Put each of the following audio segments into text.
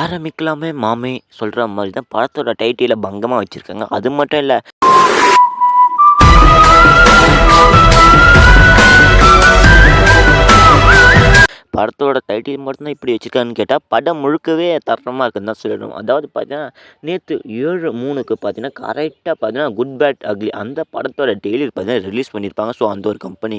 ஆரம்பிக்கலாமே மாமே சொல்கிற மாதிரி தான் படத்தோட டைட்டில பங்கமாக வச்சுருக்காங்க. அது மட்டும் இல்லை படத்தோட டைட்டில் மட்டும்தான் இப்படி வச்சுருக்காங்கன்னு கேட்டால் படம் முழுக்கவே தரமாக இருக்குன்னு தான் சொல்லணும். அதாவது பார்த்தீங்கன்னா நேற்று ஏழு மூணுக்கு பார்த்தீங்கன்னா கரெக்டாக பார்த்தீங்கன்னா குட் பேட் அக்லி அந்த படத்தோட டெய்லர் பார்த்தீங்கன்னா ரிலீஸ் பண்ணியிருப்பாங்க ஸோ அந்த ஒரு கம்பெனி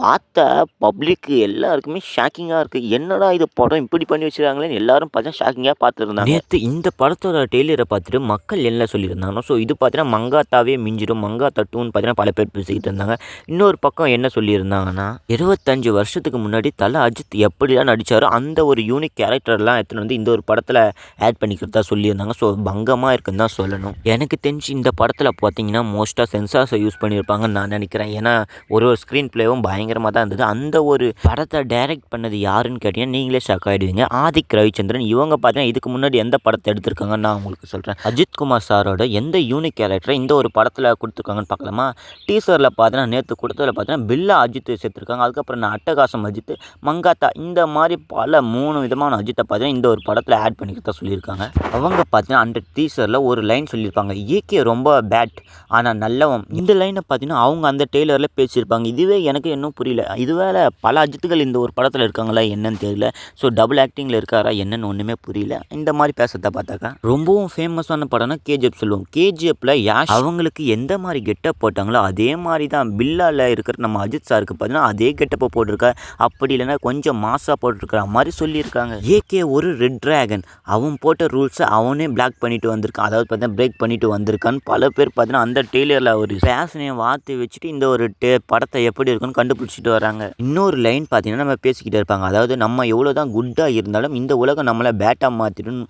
பார்த்த பப்ளிக்கு எல்லாருக்குமே ஷாக்கிங்காக இருக்குது என்னடா இது படம் இப்படி பண்ணி வச்சுருக்காங்களேன்னு எல்லாரும் பார்த்தீங்கன்னா ஷாக்கிங்காக பார்த்துருந்தாங்க. நேற்று இந்த படத்தோட டெய்லரை பார்த்துட்டு மக்கள் என்ன சொல்லியிருந்தாங்க ஸோ இது பார்த்தீங்கன்னா மங்காத்தாவே மிஞ்சிடும். மங்காத்தா டூன்னு பார்த்தீங்கன்னா பல பேர் பேசிக்கிட்டு இருந்தாங்க. இன்னொரு பக்கம் என்ன சொல்லியிருந்தாங்கன்னா இருபத்தஞ்சு வருஷத்துக்கு முன்னாடி தலை அஜித் எப்படிலாம் நடித்தாரோ அந்த ஒரு யூனிக் கேரக்டர்லாம் எத்தனை வந்து இந்த ஒரு படத்தில் ஆட் பண்ணிக்கிறதா சொல்லியிருந்தாங்க. ஸோ பங்கமாக இருக்குன்னு தான் சொல்லணும். எனக்கு தெரிஞ்சு இந்த படத்தில் பார்த்தீங்கன்னா மோஸ்ட்டாக சென்சார்ஸை யூஸ் பண்ணியிருப்பாங்கன்னு நான் நினைக்கிறேன். ஏன்னா ஒரு ஒரு ஸ்க்ரீன் ப்ளேவும் பயங்கரமாக தான் இருந்தது. அந்த ஒரு படத்தை டைரக்ட் பண்ணது யாருன்னு கேட்டீங்கன்னா நீங்களே ஷாக் ஆகிடுவீங்க ஆதிக் ரவிச்சந்திரன் இவங்க பார்த்தீங்கன்னா இதுக்கு முன்னாடி எந்த படத்தை எடுத்திருக்காங்கன்னு நான் உங்களுக்கு சொல்கிறேன் அஜித் குமார் சாரோட எந்த யூனிக் கேரக்டரை இந்த ஒரு படத்தில் கொடுத்துருக்காங்கன்னு பார்க்கலாமா? டீசரில் பார்த்தீங்கன்னா நேற்று கொடுத்ததில் பார்த்தீங்கன்னா பில்லா அஜித் சேர்த்துருக்காங்க. அதுக்கப்புறம் நான் அட்டகாசம் அஜித் மங்காத்தா இந்த மாதிரி பல மூணு விதமான அஜித்தை பார்த்தீங்கன்னா இந்த ஒரு படத்தில் ஆட் பண்ணிக்கிறதா சொல்லியிருக்காங்க. அவங்க பார்த்தீங்கன்னா அந்த டீசரில் ஒரு லைன் சொல்லியிருப்பாங்க. ஏகே ரொம்ப பேட் ஆனால் நல்லவன். இந்த லைனை பார்த்தீங்கன்னா அவங்க அந்த டெய்லரில் பேசியிருப்பாங்க. இதுவே எனக்கு இன்னும் புரியல. இதுவேல பல அஜித்துகள் இந்த ஒரு படத்தில் இருக்காங்களா என்னன்னு தெரியல. ஸோ டபுள் ஆக்டிங்கில் இருக்காரா என்னன்னு ஒன்றுமே புரியல. இந்த மாதிரி பேசுறத பார்த்தாக்கா ரொம்பவும் ஃபேமஸான படம்னா கேஜிஎஃப் சொல்லுவோம். கேஜிஎஃப்பில் யாஷ் அவங்களுக்கு எந்த மாதிரி கெட்டப் போட்டாங்களோ அதே மாதிரி தான் பில்லாவில் இருக்கிற நம்ம அஜித் சாருக்கு பார்த்தீங்கன்னா அதே கெட்டப்பை போட்டிருக்கா அப்படி இல்லைன்னா கொஞ்சம் மாசாக போட்டிருக்கிற மாதிரி சொல்லியிருக்காங்க. ஏகே ஒரு ரெட் ட்ராகன் அவன் போட்ட ரூல்ஸை அவனே பிளாக் பண்ணிட்டு வந்திருக்கான். அதாவது பார்த்தீங்கன்னா பிரேக் பண்ணிட்டு வந்திருக்கான்னு பல பேர் பார்த்தீங்கன்னா அந்த டெய்லரில் ஒரு ஃபேஷனையை வார்த்தை வச்சுட்டு இந்த ஒரு டே படத்தை எப்படி இருக்குன்னு கண்டுபிடிச்சிட்டு வராங்க. இன்னொரு லைன் பார்த்தீங்கன்னா நம்ம பேசிக்கிட்டே இருப்பாங்க. அதாவது நம்ம எவ்வளோ தான் குட்டாக இருந்தாலும் இந்த உலகம் நம்மளை பேட்டாக மாற்றிடும்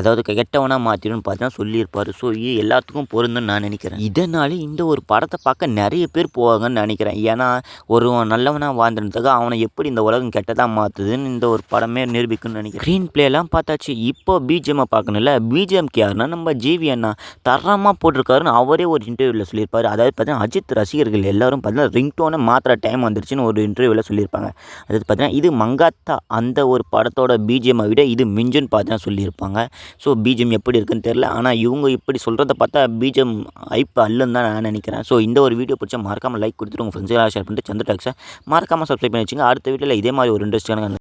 அதாவது கெட்டவனாக மாற்றிடும் பார்த்தீங்கன்னா சொல்லியிருப்பார். ஸோ இது எல்லாத்துக்கும் பொருந்துன்னு நான் நினைக்கிறேன். இதனால இந்த ஒரு படத்தை பார்க்க நிறைய பேர் போவாங்கன்னு நினைக்கிறேன். ஏன்னா ஒரு நல்லவனாக வாழ்ந்துறதுக்காக அவனை எப்படி இந்த உலகம் கெட்டதாக பார்த்ததுன்னு இந்த ஒரு படமே நிரூபிக்குன்னு நினைக்கிறேன். ஸ்க்ரீன் பிளேலாம் பார்த்தாச்சு. இப்போ பிஜிஎம்மை பார்க்கணும்ல. பிஜிஎம்க்கு யாருன்னா நம்ம ஜிவி அண்ணா தரமாக போட்டிருக்காருன்னு அவரே ஒரு இன்டர்வியூவில் சொல்லியிருப்பார். அதாவது பார்த்தீங்கன்னா அஜித் ரசிகர்கள் எல்லோரும் பார்த்தீங்கன்னா ரிங்டோனை மாத்திர டைம் வந்துருச்சுன்னு ஒரு இன்டர்வியூவில் சொல்லியிருப்பாங்க. அதாவது பார்த்தீங்கன்னா இது மங்காத்தா அந்த ஒரு படத்தோட பிஜிஎம்மை விட இது மிஞ்சுன்னு பார்த்தீங்கன்னா சொல்லியிருப்பாங்க. ஸோ பிஜிஎம் எப்படி இருக்குன்னு தெரில ஆனால் இவங்க இப்படி சொல்கிறத பார்த்தா பிஜிஎம் ஐப்பு அல்லன்னு தான் நான் நினைக்கிறேன். ஸோ இந்த ஒரு வீடியோ பிடிச்சா மறக்காமல் லைக் கொடுத்துட்டு உங்கள் ஃப்ரெண்ட்ஸுக்கு ஷேர் பண்ணிட்டு சந்திர டாக்ஸை மறக்காமல் சப்ஸ்கிரைப் பண்ணி வச்சுங்க. அடுத்த வீடியோவில் இதே மாதிரி ஒரு കാണുന്നുണ്ട്